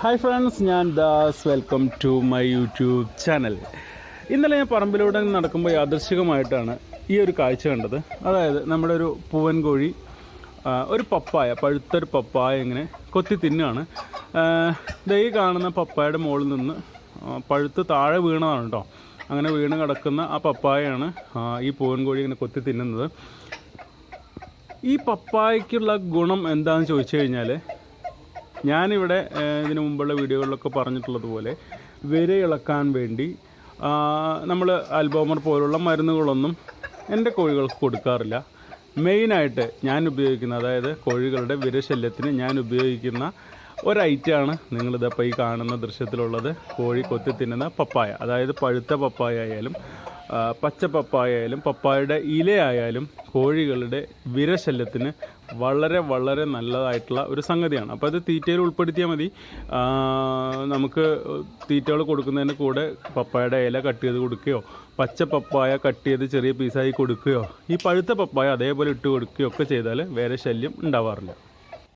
Hi friends ഞാൻ Das. Welcome to my YouTube channel ഇന്നലെ ഞാൻ പറമ്പിലൂടെ നടക്കുമ്പോൾ യാദൃശികമായിട്ടാണ് ഈ ഒരു കാഴ്ച കണ്ടത്. അതായത് നമ്മുടെ ഒരു പൂവൻ കോഴി ഒരു പപ്പായ പഴുത്തൊരു പപ്പായ ഇങ്ങനെ കൊത്തി തിന്നാണ് ദൈ കാണുന്ന പപ്പായയുടെ മുകളിൽ നിന്ന് പഴുത്ത് താഴെ വീണതാണ് കേട്ടോ. അങ്ങനെ വീണ് കിടക്കുന്ന ആ പപ്പായയാണ് ഈ പൂവൻ കോഴി ഇങ്ങനെ കൊത്തി തിന്നുന്നത്. ഈ പപ്പായക്കുള്ള ഗുണം എന്താണെന്ന് ചോദിച്ചു കഴിഞ്ഞാൽ ഞാനിവിടെ ഇതിനു മുമ്പുള്ള വീഡിയോകളിലൊക്കെ പറഞ്ഞിട്ടുള്ളതുപോലെ വിര ഇളക്കാൻ വേണ്ടി നമ്മൾ അൽബോമർ പോലുള്ള മരുന്നുകളൊന്നും എന്റെ കോഴികൾക്ക് കൊടുക്കാറില്ല. മെയിനായിട്ട് ഞാൻ ഉപയോഗിക്കുന്ന അതായത് കോഴികളുടെ വിരശല്യത്തിന് ഞാൻ ഉപയോഗിക്കുന്ന ഒരു ഐറ്റമാണ് നിങ്ങളിതപ്പോൾ ഈ കാണുന്ന ദൃശ്യത്തിലുള്ളത്. കോഴി കൊത്തി തിന്നുന്ന പപ്പായ അതായത് പഴുത്ത പപ്പായ ആയാലും പച്ച പപ്പായ ആയാലും പപ്പായയുടെ ഇലയായാലും കോഴികളുടെ വിരശല്യത്തിന് വളരെ വളരെ നല്ലതായിട്ടുള്ള ഒരു സംഗതിയാണ്. അപ്പോൾ അത് തീറ്റയിൽ ഉൾപ്പെടുത്തിയാൽ മതി. നമുക്ക് തീറ്റകൾ കൊടുക്കുന്നതിന് കൂടെ പപ്പായയുടെ ഇല കട്ട് ചെയ്ത് കൊടുക്കുകയോ പച്ച പപ്പായ കട്ട് ചെയ്ത് ചെറിയ പീസായി കൊടുക്കുകയോ ഈ പഴുത്ത പപ്പായ അതേപോലെ ഇട്ട് കൊടുക്കുകയോ ഒക്കെ ചെയ്താൽ വേറെ ശല്യം ഉണ്ടാവാറില്ല.